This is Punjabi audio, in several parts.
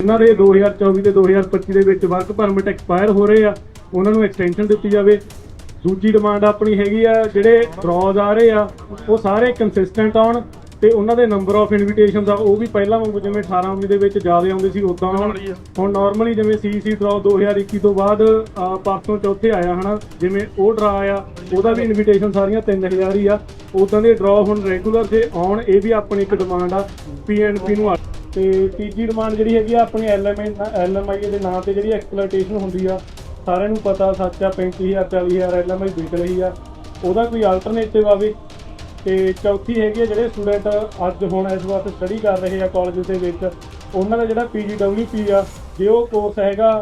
ਉਹਨਾਂ ਦੇ 2024 ਤੇ 2025 ਦੇ ਵਿੱਚ ਵਰਕ ਪਰਮਿਟ ਐਕਸਪਾਇਰ ਹੋ ਰਹੇ ਆ ਉਹਨਾਂ ਨੂੰ ਐਕਸਟੈਂਸ਼ਨ ਦਿੱਤੀ ਜਾਵੇ। ਦੂਜੀ ਡਿਮਾਂਡ ਆਪਣੀ ਹੈਗੀ ਆ ਜਿਹੜੇ ਡਰਾਜ਼ ਆ ਰਹੇ ਆ ਉਹ ਸਾਰੇ ਕੰਸਿਸਟੈਂਟ ਆਉਣ ਤੇ ਉਹਨਾਂ ਦੇ ਨੰਬਰ ਆਫ ਇਨਵੀਟੇਸ਼ਨਸ ਆ ਉਹ ਵੀ ਪਹਿਲਾਂ ਵਾਂਗੂ ਜਿਵੇਂ 18 19 ਦੇ ਵਿੱਚ ਜ਼ਿਆਦਾ ਆਉਂਦੇ ਸੀ ਉਦਾਂ ਹੁਣ ਹੁਣ ਨਾਰਮਲੀ ਜਿਵੇਂ ਸੀਸੀ ਡਰਾ 2021 ਤੋਂ ਬਾਅਦ ਪਰਸੋਂ ਚੌਥੇ ਆਇਆ ਹਨਾ ਜਿਵੇਂ ਉਹ ਡਰਾ ਆ ਉਹਦਾ ਵੀ ਇਨਵੀਟੇਸ਼ਨ ਸਾਰੀਆਂ 3000 ਹੀ ਆ। ਉਦਾਂ ਦੇ ਡਰਾ ਹੁਣ ਰੈਗੂਲਰ ਜੇ ਆਉਣ ਇਹ ਵੀ ਆਪਣੀ ਇੱਕ ਡਿਮਾਂਡ ਆ ਪੀਐਨਪੀ ਨੂੰ ਤੇ ਤੀਜੀ ਡਿਮਾਂਡ ਜਿਹੜੀ ਹੈਗੀ ਆ ਆਪਣੀ ਐਲਐਮਆਈ ਐਲਐਮਆਈ ਦੇ ਨਾਂ ਤੇ ਜਿਹੜੀ ਐਕਸਪਲੋਇਟੇਸ਼ਨ ਹੁੰਦੀ ਆ, ਸਾਰਿਆਂ ਨੂੰ ਪਤਾ, ਸੱਚ ਆ 35000 40000 ਐਲਐਮਆਈ ਵਿਕ ਰਹੀ ਆ। ਉਹਦਾ ਕੋਈ ਆਲਟਰਨੇਟਿਵ ਆਵੇ ਤੇ ਚੌਥੀ ਹੈਗੀ ਆ ਜਿਹੜੇ ਸਟੂਡੈਂਟ ਅੱਜ ਹੁਣ ਇਸ ਵਾਰ ਸਟੱਡੀ ਕਰ ਰਹੇ ਆ ਕਾਲਜ ਦੇ ਵਿੱਚ, ਉਹਨਾਂ ਦਾ ਜਿਹੜਾ ਪੀਜੀਡਬਲਯੂਪੀ ਆ, ਜੇ ਉਹ ਕੋਰਸ ਹੈਗਾ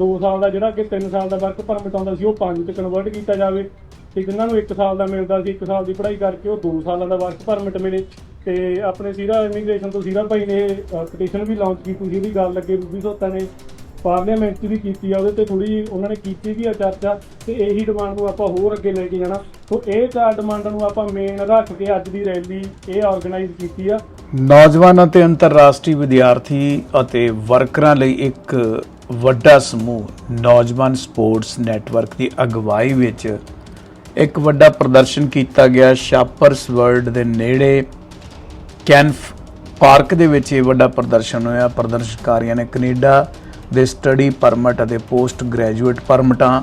2 ਸਾਲ ਦਾ ਜਿਹੜਾ ਕਿ 3 ਸਾਲ ਦਾ ਵਰਕ ਪਰਮਿਟ ਆਉਂਦਾ ਸੀ, ਉਹ 5 ਚ ਕਨਵਰਟ ਕੀਤਾ ਜਾਵੇ। ਤੇ ਜਿਨ੍ਹਾਂ ਨੂੰ 1 ਸਾਲ ਦਾ ਮਿਲਦਾ ਸੀ 1 ਸਾਲ ਦੀ ਪੜ੍ਹਾਈ ਕਰਕੇ ਉਹ 2 ਸਾਲਾਂ ਦਾ ਵਰਕ ਪਰਮਿਟ ਮਿਲੇ। ਤੇ ਆਪਣੇ ਸੀਰਾ ਇਮੀਗ੍ਰੇਸ਼ਨ ਤੋਂ ਸੀਰਾ ਭਾਈ ਨੇ ਪਟੀਸ਼ਨ ਵੀ ਲਾਂਚ ਕੀਤੀ ਸੀ ਇਹਦੀ ਗੱਲ ਲੱਗੇ ਰੂਬੀ ਸੋਤਾ ਨੇ ਪਾਰਲੀਮੈਂਟ 'ਚ ਵੀ ਕੀਤੀ ਆ, ਉਹਦੇ ਤੇ ਥੋੜੀ ਉਹਨਾਂ ਨੇ ਕੀਤੀ ਵੀ ਆ ਚਰਚਾ ਤੇ ਇਹੀ ਡਿਮਾਂਡ ਨੂੰ ਆਪਾਂ ਹੋਰ ਅੱਗੇ ਲੈ ਕੇ ਜਾਣਾ। ਸੋ ਇਹ ਚਾਰ ਡਿਮਾਂਡਾਂ ਨੂੰ ਆਪਾਂ ਮੇਨ ਰੱਖ ਕੇ ਅੱਜ ਦੀ ਰੈਲੀ ਇਹ ਆਰਗੇਨਾਈਜ਼ ਕੀਤੀ ਆ। ਨੌਜਵਾਨ ਅਤੇ ਅੰਤਰਰਾਸ਼ਟਰੀ ਵਿਦਿਆਰਥੀ ਅਤੇ ਵਰਕਰਾਂ ਲਈ ਇੱਕ ਵੱਡਾ ਸਮੂਹ, ਨੌਜਵਾਨ ਸਪੋਰਟਸ ਨੈਟਵਰਕ ਦੀ ਅਗਵਾਈ ਵਿੱਚ ਇੱਕ ਵੱਡਾ ਪ੍ਰਦਰਸ਼ਨ ਕੀਤਾ ਗਿਆ। ਸ਼ਾਪਰਸ ਵਰਲਡ ਦੇ ਨੇੜੇ ਕੈਨਫ ਪਾਰਕ ਦੇ ਵਿੱਚ ਇਹ ਵੱਡਾ ਪ੍ਰਦਰਸ਼ਨ ਹੋਇਆ। ਪ੍ਰਦਰਸ਼ਨਕਾਰੀਆਂ ਨੇ ਕੈਨੇਡਾ ਦੇ ਸਟੱਡੀ ਪਰਮਿਟ ਅਤੇ ਪੋਸਟ ਗ੍ਰੈਜੂਏਟ ਪਰਮਿਟਾਂ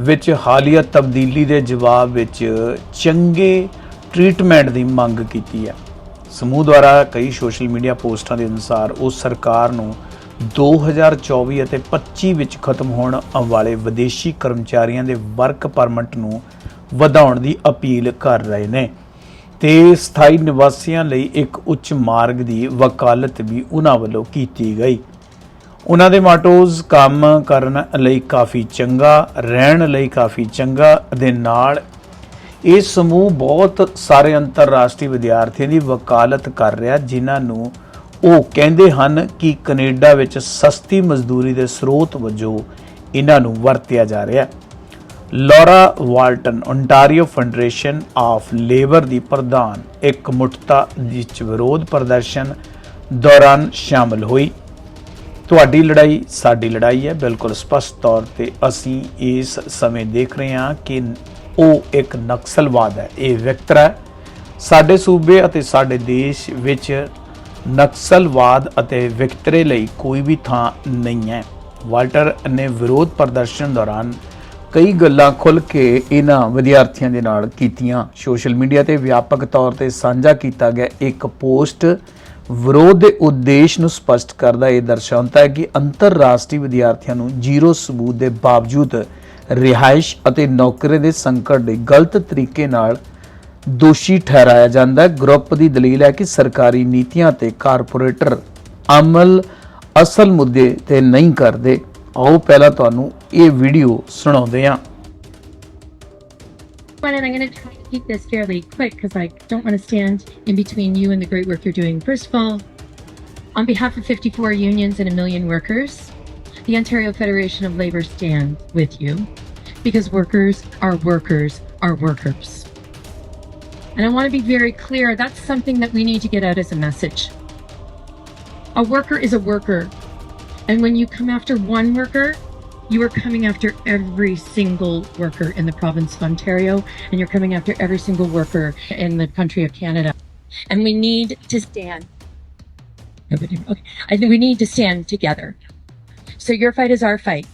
ਵਿੱਚ ਹਾਲੀਆ ਤਬਦੀਲੀ ਦੇ ਜਵਾਬ ਵਿੱਚ ਚੰਗੇ ਟ੍ਰੀਟਮੈਂਟ ਦੀ ਮੰਗ ਕੀਤੀ ਹੈ। ਸਮੂਹ ਦੁਆਰਾ ਕਈ ਸੋਸ਼ਲ ਮੀਡੀਆ ਪੋਸਟਾਂ ਦੇ ਅਨੁਸਾਰ ਉਹ ਸਰਕਾਰ ਨੂੰ 2024 ਅਤੇ 25 ਵਿੱਚ ਖਤਮ ਹੋਣ ਵਾਲੇ ਵਿਦੇਸ਼ੀ ਕਰਮਚਾਰੀਆਂ ਦੇ ਵਰਕ ਪਰਮਿਟ ਨੂੰ ਵਧਾਉਣ ਦੀ ਅਪੀਲ ਕਰ ਰਹੇ ਨੇ। ਤੇ ਸਥਾਈ ਨਿਵਾਸੀਆਂ ਲਈ ਇੱਕ ਉੱਚ ਮਾਰਗ ਦੀ ਵਕਾਲਤ ਵੀ ਉਹਨਾਂ ਵੱਲੋਂ ਕੀਤੀ ਗਈ। ਉਹਨਾਂ ਦੇ ਮਾਟੋਜ਼ ਕੰਮ ਕਰਨ ਲਈ ਕਾਫੀ ਚੰਗਾ, ਰਹਿਣ ਲਈ ਕਾਫੀ ਚੰਗਾ ਦੇ ਨਾਲ ਇਹ ਸਮੂਹ ਬਹੁਤ ਸਾਰੇ ਅੰਤਰਰਾਸ਼ਟਰੀ ਵਿਦਿਆਰਥੀਆਂ ਦੀ ਵਕਾਲਤ ਕਰ ਰਿਹਾ, ਜਿਨ੍ਹਾਂ ਨੂੰ ਉਹ ਕਹਿੰਦੇ ਹਨ ਕਿ ਕੈਨੇਡਾ ਵਿੱਚ ਸਸਤੀ ਮਜ਼ਦੂਰੀ ਦੇ ਸਰੋਤ ਵਜੋਂ ਇਹਨਾਂ ਨੂੰ ਵਰਤਿਆ ਜਾ ਰਿਹਾ। ਹੈ Laura Walton Ontario Federation of Labour ਦੀ ਪ੍ਰਧਾਨ ਇੱਕ ਮੁੱਠਤਾ ਵਿੱਚ ਵਿਰੋਧ ਪ੍ਰਦਰਸ਼ਨ ਦੌਰਾਨ ਸ਼ਾਮਲ ਹੋਈ। ਤੁਹਾਡੀ ਲੜਾਈ ਸਾਡੀ ਲੜਾਈ ਹੈ। ਬਿਲਕੁਲ ਸਪਸ਼ਟ ਤੌਰ ਤੇ ਅਸੀਂ ਇਸ ਸਮੇਂ ਦੇਖ ਰਹੇ ਹਾਂ ਕਿ ਉਹ ਇੱਕ ਨਕਸਲਵਾਦ ਹੈ। ਇਹ ਵਿਅਕਤਰਾ ਹੈ। ਸਾਡੇ ਸੂਬੇ ਅਤੇ ਸਾਡੇ ਦੇਸ਼ ਵਿੱਚ ਨਕਸਲਵਾਦ ਅਤੇ ਵਿਕਤਰੇ ਲਈ ਕੋਈ ਵੀ ਥਾਂ ਨਹੀਂ ਹੈ। ਵਾਲਟਰ ਨੇ ਵਿਰੋਧ ਪ੍ਰਦਰਸ਼ਨ ਦੌਰਾਨ ਕਈ ਗੱਲਾਂ ਖੁੱਲ ਕੇ ਇਹਨਾਂ ਵਿਦਿਆਰਥੀਆਂ ਦੇ ਨਾਲ ਕੀਤੀਆਂ। ਸੋਸ਼ਲ ਮੀਡੀਆ ਤੇ ਵਿਆਪਕ ਤੌਰ ਤੇ ਸਾਂਝਾ ਕੀਤਾ ਗਿਆ ਇੱਕ ਪੋਸਟ ਵਿਰੋਧ ਦੇ ਉਦੇਸ਼ ਨੂੰ ਸਪਸ਼ਟ ਕਰਦਾ ਇਹ ਦਰਸਾਉਂਦਾ ਹੈ ਕਿ ਅੰਤਰਰਾਸ਼ਟਰੀ ਵਿਦਿਆਰਥੀਆਂ ਨੂੰ ਜ਼ੀਰੋ ਸਬੂਤ ਦੇ ਬਾਵਜੂਦ ਰਿਹਾਇਸ਼ ਅਤੇ ਨੌਕਰੀ ਦੇ ਸੰਕਟ ਦੇ ਗਲਤ ਤਰੀਕੇ ਨਾਲ ਦੋਸ਼ੀ ਠਹਿਰਾਇਆ ਜਾਂਦਾ ਹੈ। ਗਰੁੱਪ ਦੀ ਦਲੀਲ ਹੈ ਕਿ ਸਰਕਾਰੀ ਨੀਤੀਆਂ ਤੇ ਕਾਰਪੋਰੇਟਰ ਅਮਲ ਅਸਲ ਮੁੱਦੇ ਤੇ ਨਹੀਂ ਕਰਦੇ। ਆਓ ਪਹਿਲਾਂ ਤੁਹਾਨੂੰ ਇਹ ਵੀਡੀਓ ਸੁਣਾਉਂਦੇ ਹਾਂ But and I'm going to try to keep this fairly quick because I don't want to stand in between you and the great work you're doing. First of all, on behalf of 54 unions and a million workers, the Ontario Federation of Labour stands with you because workers are workers are workers. And I want to be very clear that's something that we need to get out as a message. A worker is a worker. And when you come after one worker, you are coming after every single worker in the province of Ontario, and you're coming after every single worker in the country of Canada. And we need to stand. Nobody- Okay. I think we need to stand together. So your fight is our fight.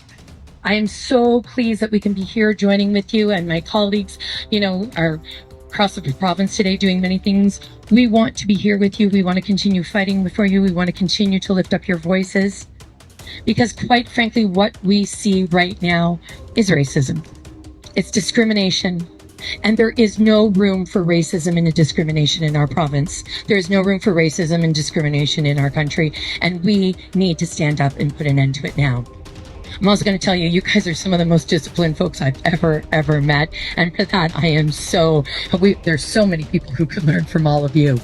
I am so pleased that we can be here joining with you and my colleagues, you know, are across the province today doing many things. We want to be here with you. We want to continue fighting for you. We want to continue to lift up your voices because quite frankly what we see right now is racism it's discrimination and there is no room for racism and discrimination in our province there is no room for racism and discrimination in our country and we need to stand up and put an end to it now I'm also going to tell you, you guys are some of the most disciplined folks I've ever, ever met. And for that, I am so, we, there's so many people who could learn from all of you.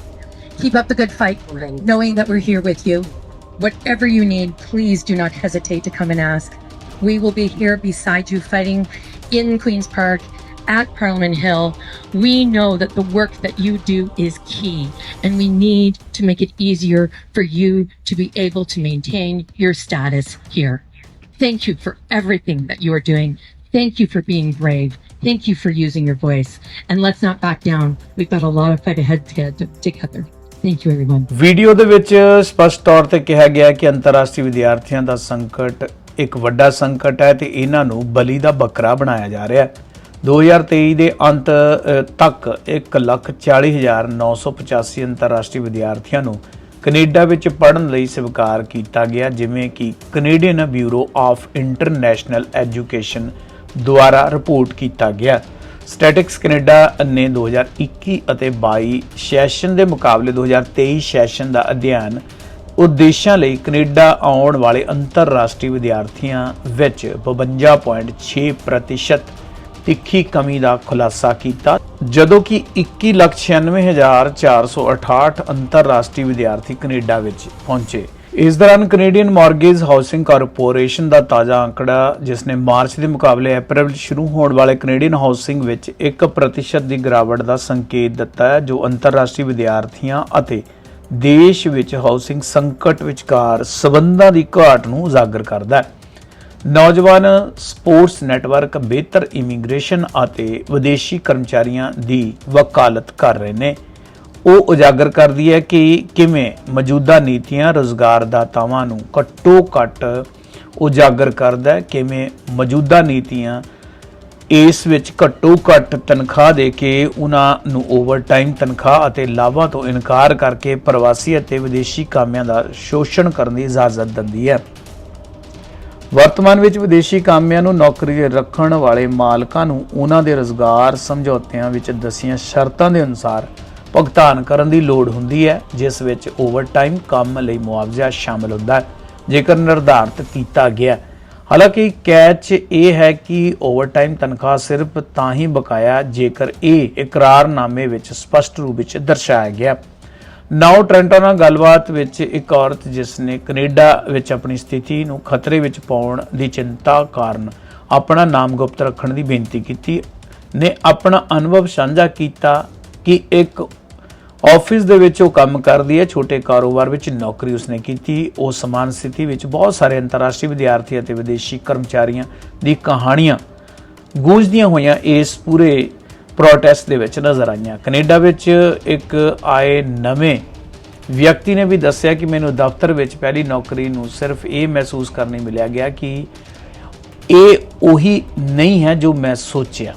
Keep up the good fight, knowing that we're here with you. Whatever you need, please do not hesitate to come and ask. We will be here beside you fighting in Queen's Park at Parliament Hill, we know that the work that you do is key, and we need to make it easier for you to be able to maintain your status here. Thank you for everything that you are doing. Thank you for being brave. Thank you for using your voice. And let's not back down. We've got a lot of fight ahead to together. Thank you, everyone. Video ਦੇ ਵਿੱਚ ਸਪਸ਼ਟ ਤੌਰ ਤੇ ਕਿਹਾ ਗਿਆ ਹੈ ਕਿ ਅੰਤਰਰਾਸ਼ਟਰੀ ਵਿਦਿਆਰਥੀਆਂ ਦਾ ਸੰਕਟ ਇੱਕ ਵੱਡਾ ਸੰਕਟ ਹੈ ਤੇ ਇਹਨਾਂ ਨੂੰ ਬਲੀ ਦਾ ਬੱਕਰਾ ਬਣਾਇਆ ਜਾ ਰਿਹਾ ਹੈ 2023 ਦੇ ਅੰਤ ਅ, ਤੱਕ 140985 ਅੰਤਰਰਾਸ਼ਟਰੀ ਵਿਦਿਆਰਥੀਆਂ ਨੂੰ ਕੈਨੇਡਾ ਵਿੱਚ ਪੜ੍ਹਨ ਲਈ ਸਵੀਕਾਰ ਕੀਤਾ ਗਿਆ ਜਿਵੇਂ ਕਿ Canadian Bureau of International Education ਦੁਆਰਾ ਰਿਪੋਰਟ ਕੀਤਾ ਗਿਆ ਸਟੈਟਿਕਸ ਕੈਨੇਡਾ ਨੇ 2021 ਅਤੇ 22 ਸੈਸ਼ਨ ਦੇ ਮੁਕਾਬਲੇ 2023 ਸੈਸ਼ਨ ਦਾ ਅਧਿਐਨ ਉਦੇਸ਼ਾਂ ਲਈ ਕੈਨੇਡਾ ਆਉਣ ਵਾਲੇ ਅੰਤਰਰਾਸ਼ਟਰੀ ਵਿਦਿਆਰਥੀਆਂ ਵਿੱਚ 52.6% ਤਿੱਖੀ ਕਮੀ ਦਾ ਖੁਲਾਸਾ ਕੀਤਾ। ਜਦੋਂ ਕਿ 21,96,468 ਅੰਤਰਰਾਸ਼ਟਰੀ ਵਿਦਿਆਰਥੀ ਕੈਨੇਡਾ ਵਿੱਚ ਪਹੁੰਚੇ। ਇਸ ਦੌਰਾਨ ਕੈਨੇਡੀਅਨ ਮਾਰਗੇਜ ਹਾਊਸਿੰਗ ਕਾਰਪੋਰੇਸ਼ਨ ਦਾ ਤਾਜ਼ਾ ਅੰਕੜਾ, ਜਿਸ ਨੇ ਮਾਰਚ ਦੇ ਮੁਕਾਬਲੇ ਅਪ੍ਰੈਲ ਵਿੱਚ ਸ਼ੁਰੂ ਹੋਣ ਵਾਲੇ ਕੈਨੇਡੀਅਨ ਹਾਊਸਿੰਗ ਵਿੱਚ 1% ਦੀ ਗਿਰਾਵਟ ਦਾ ਸੰਕੇਤ ਦਿੱਤਾ ਹੈ, ਜੋ ਅੰਤਰਰਾਸ਼ਟਰੀ ਵਿਦਿਆਰਥੀਆਂ ਅਤੇ ਦੇਸ਼ ਵਿੱਚ ਹਾਊਸਿੰਗ ਸੰਕਟ ਵਿਚਕਾਰ ਸਬੰਧਾਂ ਦੀ ਘਾਟ ਨੂੰ ਉਜਾਗਰ ਕਰਦਾ ਹੈ। ਨੌਜਵਾਨ ਸਪੋਰਟਸ ਨੈਟਵਰਕ ਬਿਹਤਰ ਇਮੀਗ੍ਰੇਸ਼ਨ ਅਤੇ ਵਿਦੇਸ਼ੀ ਕਰਮਚਾਰੀਆਂ ਦੀ ਵਕਾਲਤ ਕਰ ਰਹੇ ਨੇ। ਉਹ ਉਜਾਗਰ ਕਰਦੀ ਹੈ ਕਿ ਕਿਵੇਂ ਮੌਜੂਦਾ ਨੀਤੀਆਂ ਰੋਜ਼ਗਾਰ ਦਾਤਾਵਾਂ ਨੂੰ ਘੱਟੋ ਘੱਟ ਉਜਾਗਰ ਕਰਦਾ ਹੈ, ਕਿਵੇਂ ਮੌਜੂਦਾ ਨੀਤੀਆਂ ਇਸ ਵਿੱਚ ਘੱਟੋ ਘੱਟ ਤਨਖਾਹ ਦੇ ਕੇ ਉਹਨਾਂ ਨੂੰ ਓਵਰਟਾਈਮ ਤਨਖਾਹ ਅਤੇ ਲਾਭਾਂ ਤੋਂ ਇਨਕਾਰ ਕਰਕੇ ਪ੍ਰਵਾਸੀ ਅਤੇ ਵਿਦੇਸ਼ੀ ਕਾਮਿਆਂ ਦਾ ਸ਼ੋਸ਼ਣ ਕਰਨ ਦੀ ਇਜਾਜ਼ਤ ਦਿੰਦੀ ਹੈ। ਵਰਤਮਾਨ ਵਿੱਚ ਵਿਦੇਸ਼ੀ ਕਾਮਿਆਂ ਨੂੰ ਨੌਕਰੀ ਰੱਖਣ ਵਾਲੇ ਮਾਲਕਾਂ ਨੂੰ ਉਹਨਾਂ ਦੇ ਰੋਜ਼ਗਾਰ ਸਮਝੌਤਿਆਂ ਵਿੱਚ ਦਸੀਆਂ ਸ਼ਰਤਾਂ ਦੇ ਅਨੁਸਾਰ ਭੁਗਤਾਨ ਕਰਨ ਦੀ ਲੋੜ ਹੁੰਦੀ ਹੈ, ਜਿਸ ਵਿੱਚ ਓਵਰਟਾਈਮ ਕੰਮ ਲਈ ਮੁਆਵਜ਼ਾ ਸ਼ਾਮਲ ਹੁੰਦਾ ਹੈ, ਜੇਕਰ ਨਿਰਧਾਰਤ ਕੀਤਾ ਗਿਆ ਹਾਲਾਂਕਿ ਕੈਚ ਇਹ ਹੈ ਕਿ ਓਵਰਟਾਈਮ ਤਨਖਾਹ ਸਿਰਫ ਤਾਂ ਹੀ ਬਕਾਇਆ ਜੇਕਰ ਇਹ ਇਕਰਾਰਨਾਮੇ ਵਿੱਚ ਸਪਸ਼ਟ ਰੂਪ ਵਿੱਚ ਦਰਸਾਇਆ ਗਿਆ ਨਾਓ ਟ੍ਰੈਂਟੋ ਨਾਲ ਗੱਲਬਾਤ ਵਿੱਚ ਇੱਕ ਔਰਤ ਜਿਸ ਨੇ ਕੈਨੇਡਾ ਵਿੱਚ ਆਪਣੀ ਸਥਿਤੀ ਨੂੰ ਖਤਰੇ ਵਿੱਚ ਪਾਉਣ ਦੀ ਚਿੰਤਾ ਕਾਰਨ ਆਪਣਾ ਨਾਮ ਗੁਪਤ ਰੱਖਣ ਦੀ ਬੇਨਤੀ ਕੀਤੀ, ਨੇ ਆਪਣਾ ਅਨੁਭਵ ਸਾਂਝਾ ਕੀਤਾ ਕਿ ਇੱਕ ਆਫਿਸ ਦੇ ਵਿੱਚ ਉਹ ਕੰਮ ਕਰਦੀ ਹੈ, ਛੋਟੇ ਕਾਰੋਬਾਰ ਵਿੱਚ ਨੌਕਰੀ ਉਸਨੇ ਕੀਤੀ। ਉਹ ਸਮਾਨ ਸਥਿਤੀ ਵਿੱਚ ਬਹੁਤ ਸਾਰੇ ਅੰਤਰਰਾਸ਼ਟਰੀ ਵਿਦਿਆਰਥੀ ਅਤੇ ਵਿਦੇਸ਼ੀ ਕਰਮਚਾਰੀਆਂ ਦੀ ਕਹਾਣੀਆਂ ਗੂੰਜਦੀਆਂ ਹੋਈਆਂ ਇਸ ਪੂਰੇ ਪ੍ਰੋਟੈਸਟ ਦੇ ਵਿੱਚ ਨਜ਼ਰ ਆਈਆਂ। ਕੈਨੇਡਾ ਵਿੱਚ ਇੱਕ ਆਏ ਨਵੇਂ ਵਿਅਕਤੀ ਨੇ ਵੀ ਦੱਸਿਆ ਕਿ ਮੈਨੂੰ ਦਫ਼ਤਰ ਵਿੱਚ ਪਹਿਲੀ ਨੌਕਰੀ ਨੂੰ ਸਿਰਫ ਇਹ ਮਹਿਸੂਸ ਕਰਨੇ ਮਿਲਿਆ ਗਿਆ ਕਿ ਇਹ ਉਹੀ ਨਹੀਂ ਹੈ ਜੋ ਮੈਂ ਸੋਚਿਆ।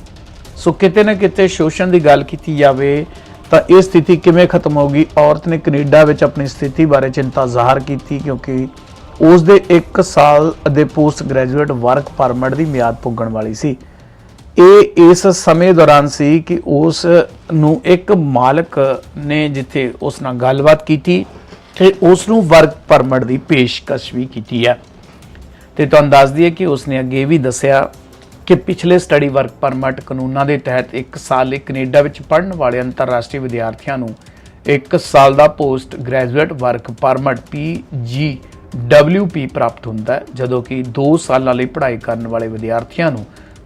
ਸੋ ਕਿਤੇ ਨਾ ਕਿਤੇ ਸ਼ੋਸ਼ਣ ਦੀ ਗੱਲ ਕੀਤੀ ਜਾਵੇ ਤਾਂ ਇਹ ਸਥਿਤੀ ਕਿਵੇਂ ਖਤਮ ਹੋਗੀ ਔਰਤ ਨੇ ਕੈਨੇਡਾ ਵਿੱਚ ਆਪਣੀ ਸਥਿਤੀ ਬਾਰੇ ਚਿੰਤਾ ਜ਼ਾਹਰ ਕੀਤੀ ਕਿਉਂਕਿ ਉਸ ਦੇ 1 ਸਾਲ ਦੇ ਪੋਸਟ ਗ੍ਰੈਜੂਏਟ ਵਰਕ ਪਰਮਿਟ ਦੀ ਮਿਆਦ ਪੁੱਗਣ ਵਾਲੀ ਸੀ। ਇਹ ਇਸ ਸਮੇਂ ਦੌਰਾਨ ਸੀ ਕਿ ਉਸ ਨੂੰ ਇੱਕ ਮਾਲਕ ਨੇ ਜਿੱਥੇ ਉਸ ਨਾਲ ਗੱਲਬਾਤ ਕੀਤੀ ਤੇ ਉਸ ਨੂੰ ਵਰਕ ਪਰਮਿਟ ਦੀ ਪੇਸ਼ਕਸ਼ ਵੀ ਕੀਤੀ ਹੈ। ਤੇ ਤੁਹਾਨੂੰ ਦੱਸ ਦਈਏ ਕਿ ਉਸਨੇ ਅੱਗੇ ਵੀ ਦੱਸਿਆ ਕਿ ਪਿਛਲੇ ਸਟੱਡੀ ਵਰਕ ਪਰਮਿਟ ਕਾਨੂੰਨਾਂ ਦੇ ਤਹਿਤ 1 ਸਾਲ ਲਈ ਕੈਨੇਡਾ ਵਿੱਚ ਪੜ੍ਹਨ ਵਾਲੇ ਅੰਤਰਰਾਸ਼ਟਰੀ ਵਿਦਿਆਰਥੀਆਂ ਨੂੰ 1 ਸਾਲ ਦਾ post graduate work permit PG WP ਪ੍ਰਾਪਤ ਹੁੰਦਾ ਹੈ, ਜਦੋਂ ਕਿ 2 ਸਾਲਾਂ ਲਈ ਪੜ੍ਹਾਈ ਕਰਨ ਵਾਲੇ ਵਿਦਿਆਰਥੀਆਂ ਨੂੰ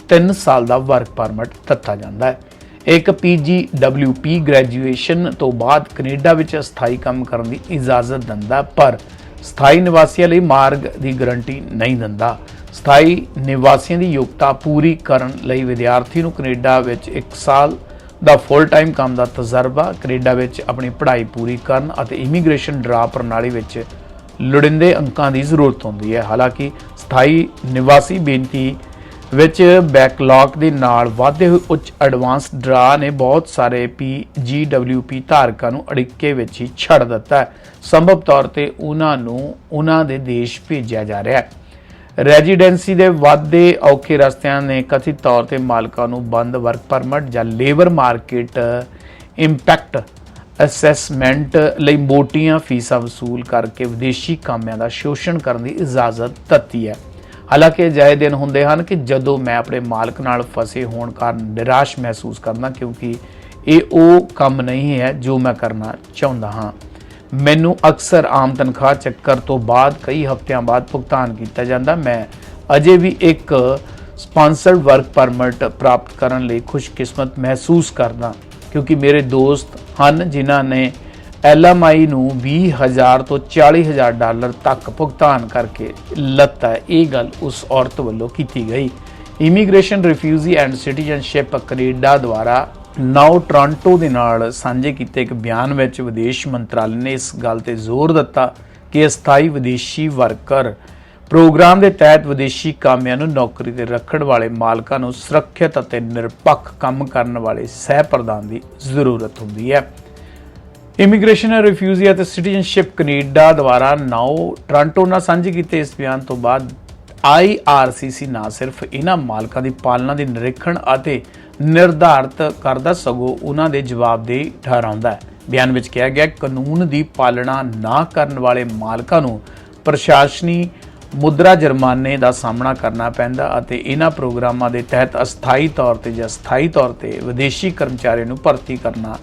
3 ਸਾਲ ਦਾ ਵਰਕ ਪਰਮਿਟ ਦਿੱਤਾ ਜਾਂਦਾ ਹੈ। ਇੱਕ PGWP ਗ੍ਰੈਜੂਏਸ਼ਨ ਤੋਂ ਬਾਅਦ ਕੈਨੇਡਾ ਵਿੱਚ ਅਸਥਾਈ ਕੰਮ ਕਰਨ ਦੀ ਇਜਾਜ਼ਤ ਦਿੰਦਾ ਪਰ ਸਥਾਈ ਨਿਵਾਸੀਆਂ ਲਈ ਮਾਰਗ ਦੀ ਗਾਰੰਟੀ ਨਹੀਂ ਦਿੰਦਾ। ਸਥਾਈ ਨਿਵਾਸੀਆਂ ਦੀ ਯੋਗਤਾ ਪੂਰੀ ਕਰਨ ਲਈ ਵਿਦਿਆਰਥੀ ਨੂੰ ਕੈਨੇਡਾ ਵਿੱਚ 1 ਸਾਲ ਦਾ ਫੁੱਲ ਟਾਈਮ ਕੰਮ ਦਾ ਤਜਰਬਾ, ਕੈਨੇਡਾ ਵਿੱਚ ਆਪਣੀ ਪੜ੍ਹਾਈ ਪੂਰੀ ਕਰਨ ਅਤੇ ਇਮੀਗ੍ਰੇਸ਼ਨ ਡਰਾ ਪ੍ਰਣਾਲੀ ਵਿੱਚ ਲੋੜੀਂਦੇ ਅੰਕਾਂ ਦੀ ਜ਼ਰੂਰਤ ਹੁੰਦੀ ਹੈ। ਹਾਲਾਂਕਿ ਸਥਾਈ ਨਿਵਾਸੀ ਬੇਨਤੀ ਵਿੱਚ ਬੈਕਲੌਗ ਦੇ ਨਾਲ ਵਾਧੇ ਹੋਏ ਉੱਚ ਐਡਵਾਂਸ ਡਰਾ ਨੇ ਬਹੁਤ ਸਾਰੇ PGWP ਧਾਰਕਾਂ ਨੂੰ ਅੜਿੱਕੇ ਵਿੱਚ ਹੀ ਛੱਡ ਦਿੱਤਾ ਹੈ। ਸੰਭਵ ਤੌਰ ਤੇ ਉਹਨਾਂ ਨੂੰ ਉਹਨਾਂ ਦੇ ਦੇਸ਼ ਭੇਜਿਆ ਜਾ ਰਿਹਾ ਹੈ। ਰੈਜ਼ੀਡੈਂਸੀ ਦੇ ਵਾਧੇ ਔਖੇ ਰਸਤਿਆਂ ਨੇ ਕਥਿਤ ਤੌਰ ਤੇ ਮਾਲਕਾਂ ਨੂੰ ਬੰਦ ਵਰਕ ਪਰਮਿਟ ਜਾਂ ਲੇਬਰ ਮਾਰਕੀਟ ਇੰਪੈਕਟ ਅਸੈਸਮੈਂਟ ਲਈ ਮੋਟੀਆਂ ਫੀਸਾਂ ਵਸੂਲ ਕਰਕੇ ਵਿਦੇਸ਼ੀ ਕਾਮਿਆਂ ਦਾ ਸ਼ੋਸ਼ਣ ਕਰਨ ਦੀ ਇਜਾਜ਼ਤ ਦਿੱਤੀ ਹੈ। ਹਾਲਾਂਕਿ ਅਜਿਹੇ ਦਿਨ ਹੁੰਦੇ ਹਨ ਕਿ ਜਦੋਂ ਮੈਂ ਆਪਣੇ ਮਾਲਕ ਨਾਲ ਫਸੇ ਹੋਣ ਕਾਰਨ ਨਿਰਾਸ਼ ਮਹਿਸੂਸ ਕਰਦਾ, ਕਿਉਂਕਿ ਇਹ ਉਹ ਕੰਮ ਨਹੀਂ ਹੈ ਜੋ ਮੈਂ ਕਰਨਾ ਚਾਹੁੰਦਾ ਹਾਂ। ਮੈਨੂੰ ਅਕਸਰ ਆਮ ਤਨਖਾਹ ਚੱਕਰ ਤੋਂ ਬਾਅਦ ਕਈ ਹਫ਼ਤਿਆਂ ਬਾਅਦ ਭੁਗਤਾਨ ਕੀਤਾ ਜਾਂਦਾ। ਮੈਂ ਅਜੇ ਵੀ ਇੱਕ ਸਪਾਂਸਰਡ ਵਰਕ ਪਰਮਿਟ ਪ੍ਰਾਪਤ ਕਰਨ ਲਈ ਖੁਸ਼ਕਿਸਮਤ ਮਹਿਸੂਸ ਕਰਦਾ, ਕਿਉਂਕਿ ਮੇਰੇ ਦੋਸਤ ਹਨ ਜਿਨ੍ਹਾਂ ਨੇ ਐਲਐਮਆਈ ਨੂੰ 20000 ਤੋਂ 40000 ਡਾਲਰ ਤੱਕ ਭੁਗਤਾਨ ਕਰਕੇ ਲੱਤਾ। ਇਹ ਗੱਲ ਉਸ ਔਰਤ ਵੱਲੋਂ ਕੀਤੀ ਗਈ। Immigration refugee and citizenship Canada ਦੁਆਰਾ ਨਾਓ ਟੋਰਾਂਟੋ ਦੇ ਨਾਲ ਸਾਂਝੇ ਕੀਤੇ ਇੱਕ ਬਿਆਨ ਵਿੱਚ ਵਿਦੇਸ਼ ਮੰਤਰਾਲੇ ਨੇ ਇਸ ਗੱਲ ਤੇ ਜ਼ੋਰ ਦਿੱਤਾ ਕਿ ਅਸਥਾਈ ਵਿਦੇਸ਼ੀ ਵਰਕਰ ਪ੍ਰੋਗਰਾਮ ਦੇ ਤਹਿਤ ਵਿਦੇਸ਼ੀ ਕਾਮਿਆਂ ਨੂੰ ਨੌਕਰੀ ਤੇ ਰੱਖਣ ਵਾਲੇ ਮਾਲਕਾਂ ਨੂੰ ਸੁਰੱਖਿਅਤ ਅਤੇ ਨਿਰਪੱਖ ਕੰਮ ਕਰਨ ਵਾਲੇ ਸਹਿ ਪ੍ਰਦਾਨ ਦੀ ਜ਼ਰੂਰਤ ਹੁੰਦੀ ਹੈ। ਇਮੀਗ੍ਰੇਸ਼ਨ ਐਂਡ ਰਿਫਿਊਜੀ ਅਤੇ ਸਿਟੀਜ਼ਨਸ਼ਿਪ ਕੈਨੇਡਾ ਦੁਆਰਾ ਨਾਓ ਟੋਰਾਂਟੋ ਨਾਲ ਸਾਂਝੇ ਕੀਤੇ ਇਸ ਬਿਆਨ ਤੋਂ ਬਾਅਦ IRCC ਨਾ ਸਿਰਫ ਇਹਨਾਂ ਮਾਲਕਾਂ ਦੀ ਪਾਲਣਾ ਦੀ ਨਿਰੀਖਣ ਅਤੇ ਨਿਰਧਾਰਤ ਕਰਦਾ ਸਗੋਂ ਉਹਨਾਂ ਦੇ ਜਵਾਬ ਦੇ ਠਹਿਰਾਉਂਦਾ ਹੈ। ਬਿਆਨ ਵਿੱਚ ਕਿਹਾ ਗਿਆ ਕਾਨੂੰਨ ਦੀ ਪਾਲਣਾ ਨਾ ਕਰਨ ਵਾਲੇ ਮਾਲਕਾਂ ਨੂੰ ਪ੍ਰਸ਼ਾਸਨੀ ਮੁਦਰਾ ਜੁਰਮਾਨੇ ਦਾ ਸਾਹਮਣਾ ਕਰਨਾ ਪੈਂਦਾ ਅਤੇ ਇਹਨਾਂ ਪ੍ਰੋਗਰਾਮਾਂ ਦੇ ਤਹਿਤ ਅਸਥਾਈ ਤੌਰ ਤੇ ਜਾਂ ਸਥਾਈ ਤੌਰ ਤੇ ਵਿਦੇਸ਼ੀ ਕਰਮਚਾਰੀਆਂ ਨੂੰ ਭਰਤੀ ਕਰਨਾ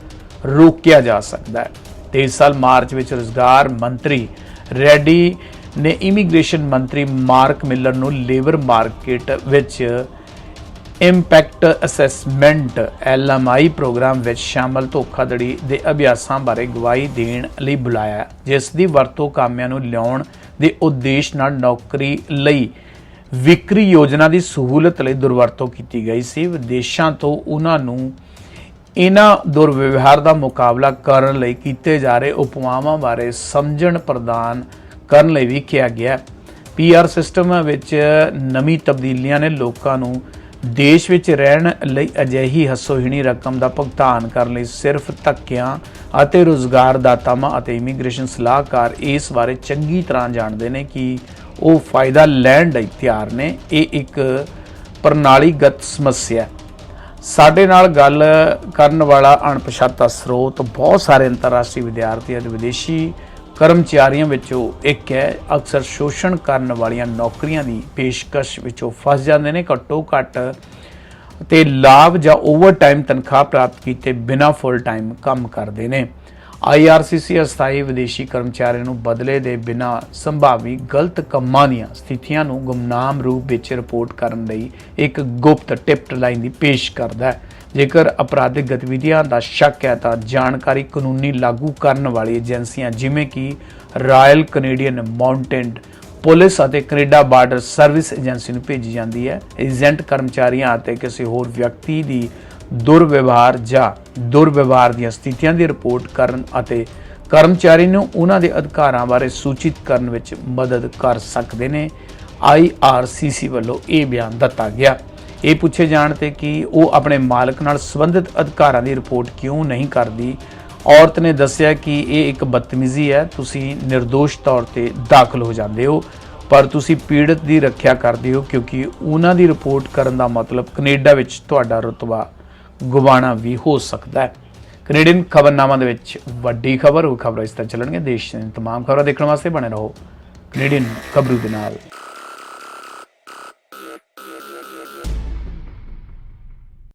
ਰੋਕਿਆ ਜਾ ਸਕਦਾ ਹੈ। ਤੇ ਇਸ ਸਾਲ ਮਾਰਚ ਵਿੱਚ ਰੋਜ਼ਗਾਰ ਮੰਤਰੀ ਰੈਡੀ ਨੇ ਇਮੀਗ੍ਰੇਸ਼ਨ ਮੰਤਰੀ ਮਾਰਕ ਮਿਲਰ ਨੂੰ ਲੇਬਰ ਮਾਰਕੀਟ ਵਿੱਚ ਇੰਪੈਕਟ ਅਸੈਸਮੈਂਟ ਐਲਐਮਆਈ ਪ੍ਰੋਗਰਾਮ ਵਿੱਚ ਸ਼ਾਮਲ ਧੋਖਾਧੜੀ ਦੇ ਅਭਿਆਸਾਂ ਬਾਰੇ ਗਵਾਹੀ ਦੇਣ ਲਈ ਬੁਲਾਇਆ ਜਿਸ ਦੀ ਵਰਤੋਂ ਕਾਮਿਆਂ ਨੂੰ ਲਿਆਉਣ ਦੇ ਉਦੇਸ਼ ਨਾਲ ਨੌਕਰੀ ਲਈ ਵਿਕਰੀ ਯੋਜਨਾ ਦੀ ਸਹੂਲਤ ਲਈ ਦੁਰਵਰਤੋਂ ਕੀਤੀ ਗਈ ਸੀ। ਵਿਦੇਸ਼ਾਂ ਤੋਂ ਉਹਨਾਂ ਨੂੰ ਇਹਨਾਂ ਦੁਰਵਿਵਹਾਰ ਦਾ ਮੁਕਾਬਲਾ ਕਰਨ ਲਈ ਕੀਤੇ ਜਾ ਰਹੇ ਉਪਮਾਵਾਂ ਬਾਰੇ ਸਮਝਣ ਪ੍ਰਦਾਨ ਕਰਨ ਲਈ ਵੀ ਕਿਹਾ ਗਿਆ ਪੀਆਰ ਸਿਸਟਮ ਵਿੱਚ ਨਵੀਂ ਤਬਦੀਲੀਆਂ ਨੇ ਲੋਕਾਂ ਨੂੰ ਦੇਸ਼ ਵਿੱਚ ਰਹਿਣ ਲਈ ਅਜਿਹੀ ਹੱਸੋਹੀਣੀ ਰਕਮ ਦਾ ਭੁਗਤਾਨ ਕਰਨ ਲਈ ਸਿਰਫ ਧੱਕਿਆਂ ਅਤੇ ਰੋਜ਼ਗਾਰਦਾਤਾਵਾਂ ਅਤੇ ਇਮੀਗ੍ਰੇਸ਼ਨ ਸਲਾਹਕਾਰ ਇਸ ਬਾਰੇ ਚੰਗੀ ਤਰ੍ਹਾਂ ਜਾਣਦੇ ਨੇ ਕਿ ਉਹ ਫਾਇਦਾ ਲੈਣ ਲਈ ਤਿਆਰ ਨੇ। ਇਹ ਇੱਕ ਪ੍ਰਣਾਲੀਗਤ ਸਮੱਸਿਆ ਹੈ। ਸਾਡੇ ਨਾਲ ਗੱਲ ਕਰਨ ਵਾਲਾ ਅਣਪਛਾਤਾ ਸਰੋਤ ਬਹੁਤ ਸਾਰੇ ਅੰਤਰਰਾਸ਼ਟਰੀ ਵਿਦਿਆਰਥੀ ਅਤੇ ਵਿਦੇਸ਼ੀ ਕਰਮਚਾਰੀਆਂ ਵਿੱਚੋਂ ਇੱਕ ਹੈ, ਅਕਸਰ ਸ਼ੋਸ਼ਣ ਕਰਨ ਵਾਲੀਆਂ ਨੌਕਰੀਆਂ ਦੀ ਪੇਸ਼ਕਸ਼ ਵਿੱਚੋਂ ਫਸ ਜਾਂਦੇ ਨੇ, ਘੱਟੋ ਘੱਟ ਤੇ ਲਾਭ ਜਾਂ ਓਵਰਟਾਈਮ ਤਨਖਾਹ ਪ੍ਰਾਪਤ ਕੀਤੇ ਬਿਨਾਂ ਫੁੱਲ ਟਾਈਮ ਕੰਮ ਕਰਦੇ ਨੇ। IRCC ਅਸਥਾਈ ਵਿਦੇਸ਼ੀ ਕਰਮਚਾਰੀਆਂ ਨੂੰ ਬਦਲੇ ਦੇ ਬਿਨਾਂ ਸੰਭਾਵੀ ਗਲਤ ਕੰਮਾਂ ਦੀਆਂ ਸਥਿਤੀਆਂ ਨੂੰ ਗੁਮਨਾਮ ਰੂਪ ਵਿੱਚ ਰਿਪੋਰਟ ਕਰਨ ਲਈ ਇੱਕ ਗੁਪਤ ਟਿਪਟ ਲਾਈਨ ਦੀ ਪੇਸ਼ ਕਰਦਾ ਹੈ। ਜੇਕਰ ਅਪਰਾਧਿਕ ਗਤੀਵਿਧੀਆਂ ਦਾ ਸ਼ੱਕ ਹੈ ਤਾਂ ਜਾਣਕਾਰੀ ਕਾਨੂੰਨੀ ਲਾਗੂ ਕਰਨ ਵਾਲੀ ਏਜੰਸੀਆਂ ਜਿਵੇਂ ਕਿ ਰਾਇਲ ਕੈਨੇਡੀਅਨ ਮਾਊਂਟੇਂਡ ਪੁਲਿਸ ਅਤੇ ਕੈਨੇਡਾ ਬਾਰਡਰ ਸਰਵਿਸ ਏਜੰਸੀ ਨੂੰ ਭੇਜੀ ਜਾਂਦੀ ਹੈ। ਏਜੰਟ ਕਰਮਚਾਰੀਆਂ ਅਤੇ ਕਿਸੇ ਹੋਰ ਵਿਅਕਤੀ ਦੀ ਦੁਰਵਿਵਹਾਰ ਜਾਂ ਦੁਰਵਿਵਹਾਰ ਦੀਆਂ ਸਥਿਤੀਆਂ ਦੀ ਰਿਪੋਰਟ ਕਰਨ ਅਤੇ ਕਰਮਚਾਰੀ ਨੂੰ ਉਹਨਾਂ ਦੇ ਅਧਿਕਾਰਾਂ ਬਾਰੇ ਸੂਚਿਤ ਕਰਨ ਵਿੱਚ ਮਦਦ ਕਰ ਸਕਦੇ ਨੇ IRCC ਵੱਲੋਂ ਇਹ ਬਿਆਨ ਦਿੱਤਾ ਗਿਆ। ਇਹ ਪੁੱਛੇ ਜਾਣ ਤੇ ਕਿ ਉਹ ਆਪਣੇ ਮਾਲਕ ਨਾਲ ਸੰਬੰਧਿਤ ਅਧਿਕਾਰਾਂ ਦੀ ਰਿਪੋਰਟ ਕਿਉਂ ਨਹੀਂ ਕਰਦੀ? ਔਰਤ ਨੇ ਦੱਸਿਆ ਕਿ ਇਹ ਇੱਕ ਬਦਤਮੀਜ਼ੀ ਹੈ, ਤੁਸੀਂ નિર્ਦੋਸ਼ ਤੌਰ ਤੇ ਦਾਖਲ ਹੋ ਜਾਂਦੇ ਹੋ, ਪਰ ਤੁਸੀਂ ਪੀੜਤ ਦੀ ਰੱਖਿਆ ਕਰਦੇ ਹੋ ਕਿਉਂਕਿ ਉਹਨਾਂ ਦੀ ਰਿਪੋਰਟ ਕਰਨ ਦਾ ਮਤਲਬ ਕੈਨੇਡਾ ਵਿੱਚ ਤੁਹਾਡਾ ਰੁਤਬਾ ਗਵਾਣਾ ਵੀ ਹੋ ਸਕਦਾ ਹੈ। ਕੈਨੇਡੀਅਨ ਖਬਰਨਾਮਾ ਦੇ ਵਿੱਚ ਵੱਡੀ ਖਬਰ, ਉਹ ਖਬਰਾਂ ਇਸ ਤਰ੍ਹਾਂ ਚੱਲਣਗੀਆਂ, ਦੇਸ਼ ਦੀਆਂ ਤਮਾਮ ਖਬਰਾਂ ਦੇਖਣ ਵਾਸਤੇ ਬਣੇ ਰਹੋ। ਕੈਨੇਡੀਅਨ ਖਬਰੂ ਦੇ ਨਾਲ।